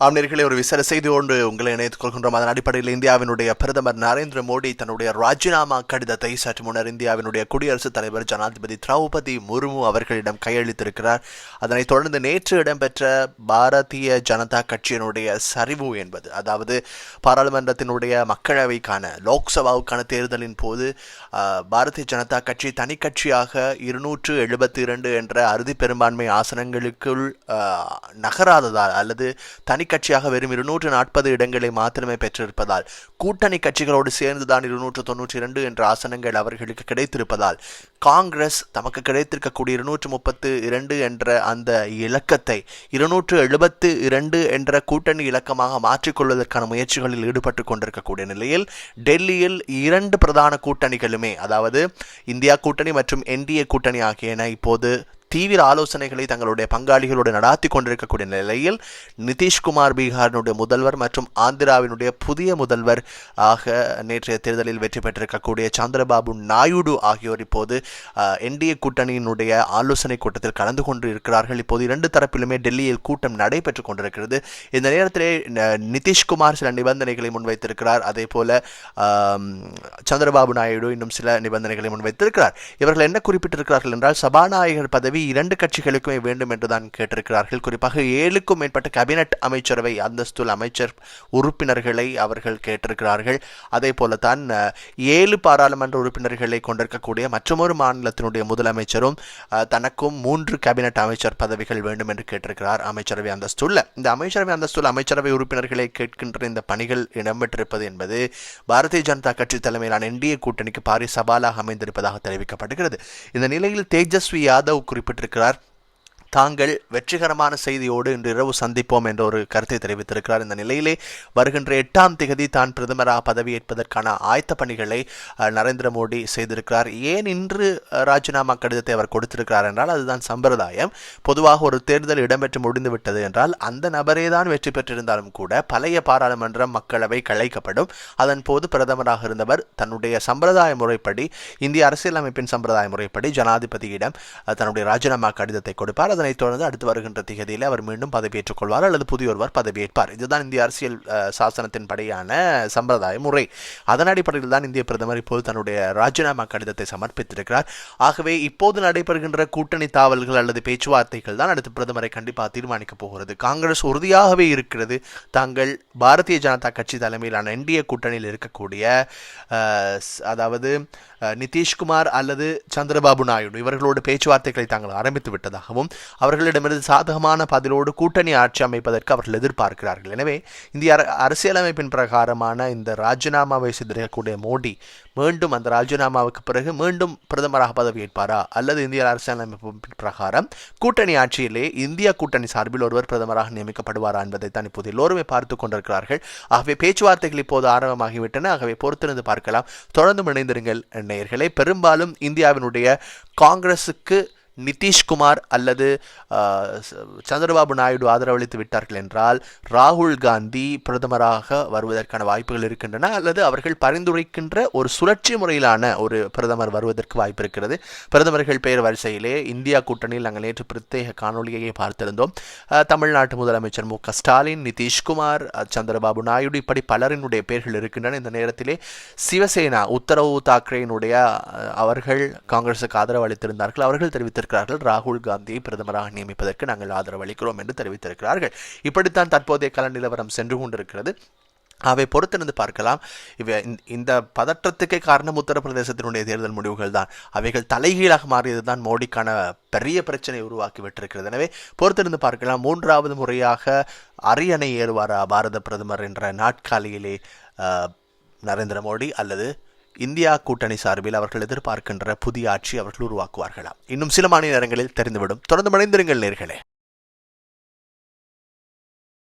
ஆம்நேர்களை ஒரு விசேட செய்தி ஒன்று உங்களை இணைத்துக் கொள்கின்றோம். அதன் அடிப்படையில் இந்தியாவினுடைய பிரதமர் நரேந்திர மோடி தன்னுடைய ராஜினாமா கடிதத்தை சற்று முன்னர் இந்தியாவினுடைய குடியரசுத் தலைவர் ஜனாதிபதி திரௌபதி முர்மு அவர்களிடம் கையளித்திருக்கிறார். அதனைத் தொடர்ந்து நேற்று இடம்பெற்ற பாரதிய ஜனதா கட்சியினுடைய சரிவு என்பது அதாவது பாராளுமன்றத்தினுடைய மக்களவைக்கான லோக்சபாவுக்கான தேர்தலின் போது ஆஹ், பாரதிய ஜனதா கட்சி தனி கட்சியாக இருநூற்று எழுபத்தி இரண்டு என்ற அறுதி பெரும்பான்மை ஆசனங்களுக்குள் நகராததால் அல்லது தனி கட்சியாக வெறும் இருநூற்று நாற்பது இடங்களை மாத்திரமே பெற்றிருப்பதால் கூட்டணி கட்சிகளோடு சேர்ந்துதான் இருநூற்று தொன்னூற்றி இரண்டு என்ற ஆசனங்கள் அவர்களுக்கு கிடைத்திருப்பதால் காங்கிரஸ் தமக்கு கிடைத்திருக்கக்கூடிய இருநூற்று முப்பத்து இரண்டு என்ற அந்த இலக்கத்தை இருநூற்று எழுபத்து இரண்டு என்ற கூட்டணி இலக்கமாக மாற்றிக்கொள்வதற்கான முயற்சிகளில் ஈடுபட்டு கொண்டிருக்கக்கூடிய நிலையில் டெல்லியில் இரண்டு பிரதான கூட்டணிகளுமே அதாவது இந்தியா கூட்டணி மற்றும் என்டிஏ கூட்டணி ஆகியன இப்போது தீவிர ஆலோசனைகளை தங்களுடைய பங்காளிகளோடு நடாத்தி கொண்டிருக்கக்கூடிய நிலையில் நிதிஷ்குமார் பீகாரினுடைய முதல்வர் மற்றும் ஆந்திராவினுடைய புதிய முதல்வர் ஆக நேற்றைய தேர்தலில் வெற்றி பெற்றிருக்கக்கூடிய சந்திரபாபு நாயுடு ஆகியோர் இப்போது என்டிஏ கூட்டணியினுடைய ஆலோசனை கூட்டத்தில் கலந்து கொண்டு இருக்கிறார்கள் இப்போது இரண்டு தரப்பிலுமே டெல்லியில் கூட்டம் நடைபெற்றுக் கொண்டிருக்கிறது. இந்த நேரத்திலே ந- நிதிஷ்குமார் சில நிபந்தனைகளை முன்வைத்திருக்கிறார். அதே போல சந்திரபாபு நாயுடு இன்னும் சில நிபந்தனைகளை முன்வைத்திருக்கிறார். இவர்கள் என்ன குறிப்பிட்டிருக்கிறார்கள் என்றால் சபாநாயகர் பதவி இரண்டு கட்சிகளுக்குமே வேண்டும் என்றுதான் கேட்டிருக்கிறார்கள். குறிப்பாக ஏழுக்கும் மேற்பட்ட கேபினட் அமைச்சரவை அந்தஸ்துல் அமைச்சர் உறுப்பினர்களை அவர்கள் கேட்டிருக்கிறார்கள். அதே போலத்தான் ஏழு பாராளுமன்ற உறுப்பினர்களை கொண்டிருக்கக்கூடிய மற்றொரு மாநிலத்தினுடைய முதலமைச்சரும் தனக்கும் மூன்று கேபினட் அமைச்சர் பதவிகள் வேண்டும் என்று கேட்டிருக்கிறார் அமைச்சரவை அந்தஸ்துள்ள இந்த அமைச்சரவை அந்தஸ்துள்ள அமைச்சரவை உறுப்பினர்களை கேட்கின்ற இந்த பணிகள் இடம்பெற்றிருப்பது என்பது பாரதிய ஜனதா கட்சி தலைமையிலான என்டிஏ கூட்டணிக்கு பாரி சவாலாக அமைந்திருப்பதாக தெரிவிக்கப்படுகிறது. இந்த நிலையில் தேஜஸ்வி யாதவ் குறிப்பிட்டிருக்கிறார் தாங்கள் வெற்றிகரமான செய்தியோடு இன்று இரவு சந்திப்போம் என்ற ஒரு கருத்தை தெரிவித்திருக்கிறார். இந்த நிலையிலே வருகின்ற எட்டாம் திகதி தான் பிரதமராக பதவியேற்பதற்கான ஆயத்த பணிகளை நரேந்திர மோடி செய்திருக்கிறார். ஏன் இன்று ராஜினாமா கடிதத்தை அவர் கொடுத்திருக்கிறார் என்றால் அதுதான் சம்பிரதாயம். பொதுவாக ஒரு தேர்தல் இடம்பெற்று முடிந்துவிட்டது என்றால் அந்த நபரே தான் வெற்றி பெற்றிருந்தாலும் கூட பழைய பாராளுமன்றம் மக்களவை கலைக்கப்படும். அதன் போது பிரதமராக இருந்தவர் தன்னுடைய சம்பிரதாய முறைப்படி இந்திய அரசியலமைப்பின் சம்பிரதாய முறைப்படி ஜனாதிபதியிடம் தன்னுடைய ராஜினாமா கடிதத்தை கொடுப்பார். அதனைத் தொடர்ந்து அடுத்து வருகின்ற திகதியில் அவர் மீண்டும் பதவியேற்றுக் கொள்வார் அல்லது புதியொருவர் பதவியேற்பார். இதுதான் இந்திய அரசியல் சாசனத்தின் படியான சம்பிரதாய முறை. அதன் அடிப்படையில் தான் இந்திய பிரதமர் இப்போது தன்னுடைய ராஜினாமா கடிதத்தை சமர்ப்பித்திருக்கிறார். ஆகவே இப்போது நடைபெறுகின்ற கூட்டணி தாவல்கள் அல்லது பேச்சுவார்த்தைகள் தான் அடுத்து பிரதமரை கண்டிப்பாக தீர்மானிக்கப் போகிறது. காங்கிரஸ் உறுதியாகவே இருக்கிறது. தாங்கள் பாரதிய ஜனதா கட்சி தலைமையிலான என்டிஏ கூட்டணியில் இருக்கக்கூடிய அதாவது நிதிஷ்குமார் அல்லது சந்திரபாபு நாயுடு இவர்களோடு பேச்சுவார்த்தைகளை தாங்கள் ஆரம்பித்து விட்டதாகவும் அவர்களிடமிருந்து சாதகமான பதிலோடு கூட்டணி ஆட்சி அமைப்பதற்கு அவர்கள் எதிர்பார்க்கிறார்கள். எனவே இந்திய அர- அரசியலமைப்பின் பிரகாரமான இந்த ராஜினாமாவை செய்திருக்கக்கூடிய மோடி மீண்டும் அந்த ராஜினாமாவுக்கு பிறகு மீண்டும் பிரதமராக பதவியேற்பாரா? அல்லது இந்திய அரசியலமைப்பு பிரகாரம் கூட்டணி ஆட்சியிலே இந்திய கூட்டணி சார்பில் ஒருவர் பிரதமராக நியமிக்கப்படுவாரா என்பதை தான் இப்போது எல்லோருமே பார்த்து கொண்டிருக்கிறார்கள். ஆகவே பேச்சுவார்த்தைகள் இப்போது ஆரம்பமாகிவிட்டன. ஆகவே பொறுத்திருந்து பார்க்கலாம். தொடர்ந்து இணைந்திருங்கள் நேயர்களே. பெரும்பாலும் இந்தியாவினுடைய காங்கிரசுக்கு நிதிஷ்குமார் அல்லது ச- சந்திரபாபு நாயுடு ஆதரவளித்து விட்டார்கள் என்றால் ராகுல் காந்தி பிரதமராக வருவதற்கான வாய்ப்புகள் இருக்கின்றன அல்லது அவர்கள் பரிந்துரைக்கின்ற ஒரு சுழற்சி முறையிலான ஒரு பிரதமர் வருவதற்கு வாய்ப்பு இருக்கிறது. பிரதமர்கள் பெயர் வரிசையிலே இந்தியா கூட்டணியில் நாங்கள் நேற்று பிரத்யேக காணொலியை பார்த்திருந்தோம். தமிழ்நாட்டு முதலமைச்சர் மு க ஸ்டாலின் நிதிஷ்குமார் சந்திரபாபு நாயுடு இப்படி பலரினுடைய பெயர்கள் இருக்கின்றன. இந்த நேரத்திலே சிவசேனா உத்தரவு தாக்கரேனுடைய அவர்கள் காங்கிரசுக்கு ஆதரவு அளித்திருந்தார்கள். அவர்கள் தெரிவித்திருக்கிறார்கள் ராகுல் காந்தியை பிரதமராக நியமிப்பதற்கு நாங்கள் ஆதரவு அளிக்கிறோம் என்று தெரிவித்திருக்கிறார்கள். இப்படித்தான் தற்போதைய கள நிலவரம் சென்று கொண்டிருக்கிறது. அவை பொறுத்திருந்து பார்க்கலாம். இவை இந்த- பதற்றத்துக்கே காரணம் உத்தரப்பிரதேசத்தினுடைய தேர்தல் முடிவுகள் தான். அவைகள் தலைகீழாக மாறியது தான் மோடிக்கான பெரிய பிரச்சனை உருவாக்கி விட்டிருக்கிறது. எனவே பொறுத்திருந்து பார்க்கலாம். மூன்றாவது முறையாக அரியணை ஏறுவாரா பாரத பிரதமர் என்ற நாட்காலியிலே நரேந்திர மோடி அல்லது இந்தியா கூட்டணி சார்பில் அவர்கள் எதிர்பார்க்கின்ற புதிய ஆட்சி அவர்கள் உருவாக்குவார்களா இன்னும் சில மணி நேரங்களில் தெரிந்துவிடும். தொடர்ந்து மணிந்திருங்கள் நேர்களே.